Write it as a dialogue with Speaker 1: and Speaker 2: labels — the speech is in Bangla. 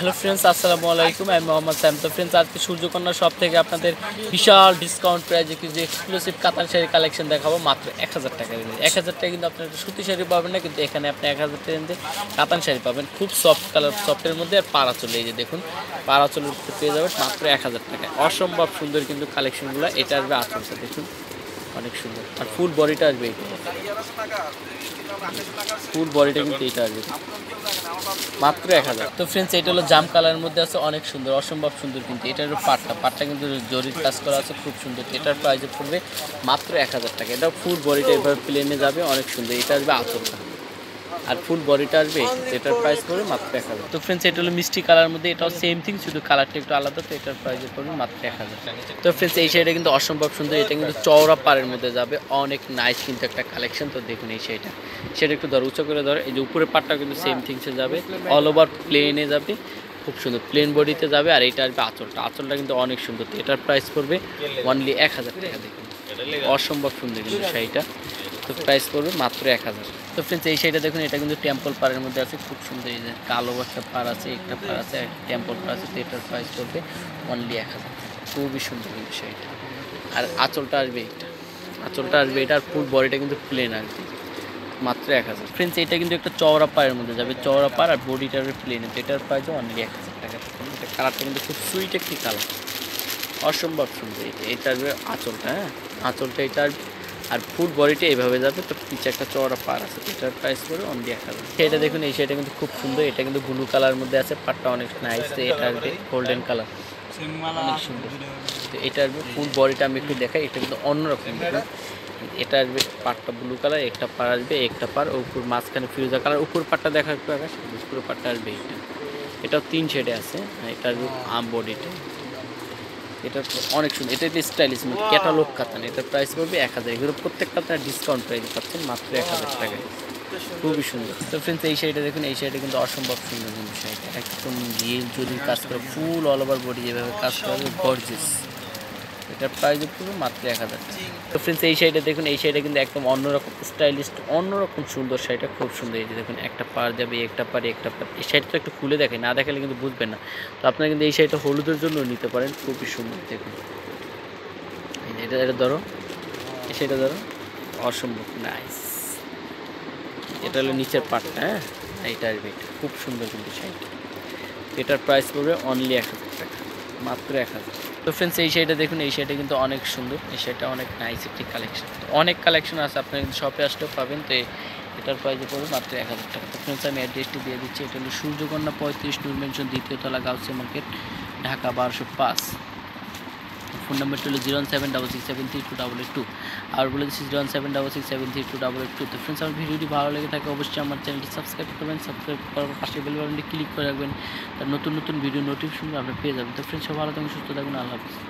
Speaker 1: হ্যালো ফ্রেন্ডস আসসালামু আলাইকুম আমি মোহাম্মদ স্যাম তো ফ্রেন্ডস আজকে সূর্যকন্যা শপ থেকে আপনাদের বিশাল ডিসকাউন্ট প্রাইজে কিছু এক্সক্লুসিভ কাতান শাড়ি কালেকশন দেখাবো, মাত্র এক হাজার টাকা এক হাজার টাকা কিন্তু আপনার সুতি শাড়ি পাবেন না, কিন্তু এখানে আপনি এক হাজার টাকা কাতান শাড়ি পাবেন। খুব সফট কালার সফটের মধ্যে আর পাড়া চলে এই যে দেখুন পাড়া চলে পেয়ে যাবেন মাত্র এক হাজার টাকায় অসম্ভব সুন্দর কিন্তু কালেকশনগুলো এটা আসবে আচলটা দেখুন, অনেক সুন্দর। আর ফুল বডিটা আসবে ফুল বডিটা কিন্তু এইটা আসবে। মাত্র এক হাজার। তো ফ্রেন্ডস এটা হলো জাম কালারের মধ্যে আছে, অনেক সুন্দর, অসম্ভব সুন্দর কিন্তু এটারও পাটটা পাটটা কিন্তু জরির কাজ করা আছে, খুব সুন্দর। এটার প্রাইসে পড়বে মাত্র এক হাজার টাকা। এটা ফুল বডিটা এভাবে প্লেনে যাবে, অনেক সুন্দর। এটা আসবে আচলটা আর ফুল বডিটা আসবে এটার প্রাইস পড়বে মাত্র এক হাজার। তো ফ্রেন্ডস এটা হলো মিষ্টি কালার মধ্যে, এটাও সেম থিং শুধু কালারটা একটু আলাদা, তো এটার প্রাইসে পড়বে মাত্র এক হাজার। তো ফ্রেন্ডস এই শাড়িটা কিন্তু অসম্ভব সুন্দর, এটা কিন্তু চওড়া পাড়ের মধ্যে যাবে, অনেক নাইস কিন্তু একটা কালেকশন তো দেখুন এই শাড়িটা। সেটা একটু ধর, উঁচু করে ধর, এই যে উপরের পাটটা কিন্তু সেম থিংসে যাবে অল ওভার প্লেনে যাবে, খুব সুন্দর প্লেন বডিতে যাবে, আর এটা আসবে আঁচলটা। আঁচলটা কিন্তু অনেক সুন্দর এটার প্রাইস পড়বে অনলি এক হাজার টাকা দেখুন। অসম্ভব সুন্দর কিন্তু শাড়িটা। তো প্রাইস পড়বে মাত্র এক হাজার। তো ফ্রেন্ডস এই শাড়িটা দেখুন, এটা কিন্তু টেম্পল পাড়ের মধ্যে আছে, খুব সুন্দর এই যে কালো একটা পাড় আছে, একটা পাড় আছে একটা টেম্পল পাড় আছে, তো এটার প্রাইস পড়বে অনলি এক হাজার। খুবই সুন্দর কিন্তু শাড়িটা। আর আঁচলটা আসবে এটা আঁচলটা আসবে এটা আর ফুল বডিটা কিন্তু প্লেন আসবে মাত্র এক হাজার। ফ্রেন্ডস এটা কিন্তু একটা চওড়া পায়ের মধ্যে যাবে, চওড়া পাড়, আর বডিটা প্লেন এটার প্রাইস অনলি এক হাজার টাকা এটা কালারটা কিন্তু খুব সুইট একটি কালার অসম্ভব সুন্দর। এটা আসবে আঁচলটা হ্যাঁ? আঁচলটা এটা আসবে আর ফুল বডিটা এইভাবে যাবে তো পিছে একটা চওড়া পার আছে এটার প্রাইস পড়বে অনলি এক হাজার এটা দেখুন এই শাড়িটা কিন্তু খুব সুন্দর এটা কিন্তু ব্লু কালার মধ্যে আছে পাটটা অনেক নাইস এটা আসবে গোল্ডেন কালার অনেক সুন্দর। তো এটা আসবে ফুল বডিটা আমি একটু দেখাই এটা কিন্তু অন্যরকম এটা? আসবে পাটটা ব্লু কালার একটা পার আসবে একটা পার উপর মাঝখানে ফিরোজা কালার উপর পাটটা দেখা একটু আকাশ পুরো পাটটা আসবে এটা এটাও তিন শেডে আছে এটা আসবে আম বডিটা এটা অনেক সুন্দর। এটা একটা স্টাইলিশ মানে ক্যাটালগ কাতান। এটার প্রাইস পড়বে এক হাজার। এগুলো প্রত্যেকটা আপনারা ডিসকাউন্ট প্রাইস পাচ্ছেন মাত্র এক হাজার টাকায় খুবই সুন্দর। তো ফ্রেন্ডস এই শাড়িটা দেখুন এই শাড়িটা কিন্তু অসম্ভব সুন্দর কিন্তু শাড়িটা। একদম গিয়ে যদি কাজ করে ফুল অল ওভার বডি যেভাবে কাজ করা গর্জিস এটার প্রাইস পড়বে মাত্র এক হাজার তো ফ্রেন্ডস এই শাড়িটা দেখুন এই শাড়িটা কিন্তু একদম অন্যরকম স্টাইলিশ অন্যরকম সুন্দর শাড়িটা খুব সুন্দর। এই যে দেখুন একটা পার যাবে একটা পারে একটা পার। এই শাড়িটা একটু খুলে দেখে না দেখালে কিন্তু বুঝবেন না। তো আপনারা কিন্তু এই শাড়িটা হলুদের জন্য নিতে পারেন খুবই সুন্দর দেখুন। এটা এটা ধরো। এই শাড়িটা ধরো। অসম্ভব নাইস এটা হলো নিচের পাটটা হ্যাঁ? এইটা আসবে এটা খুব সুন্দর কিন্তু শাড়িটা। এটার প্রাইস পড়বে অনলি এক হাজার টাকা মাত্র এক হাজার তো ফ্রেন্ডস এই শাড়িটা দেখুন, এই শাড়িটা কিন্তু অনেক সুন্দর, এই শাড়িটা অনেক নাইস একটি কালেকশন অনেক কালেকশন আছে, আপনারা কিন্তু শপে আসতেও পাবেন। তো এটার প্রাইসে পড়বে মাত্র এক হাজার টাকা। তো ফ্রেন্ডস আমি অ্যাড্রেসটি দিয়ে দিচ্ছি। এটা হলো সূর্যকন্যা পঁয়ত্রিশ নূর মেনশন দ্বিতীয় তলা গাউসে মার্কেট ঢাকা বারোশো পাঁচ। ফোন নাম্বারটি হলো zero seven double six seven three two double eight two. আর বলে দিচ্ছি zero seven double six seven three two double eight two. তো ফ্রেন্ডস আমার ভিডিওটি ভালো লেগে থাকে, অবশ্যই আমার চ্যানেলটি সাবস্ক্রাইব করবেন সাবস্ক্রাইব করার পাশে বেল বাটনটি ক্লিক করে রাখবেন নতুন নতুন ভিডিও নোটিফিকেশন আপনি পেয়ে যাবেন। তো ফ্রেন্ডস সব ভালো থাকুন, সুস্থ থাকুন, আল্লাহ হাফিজ।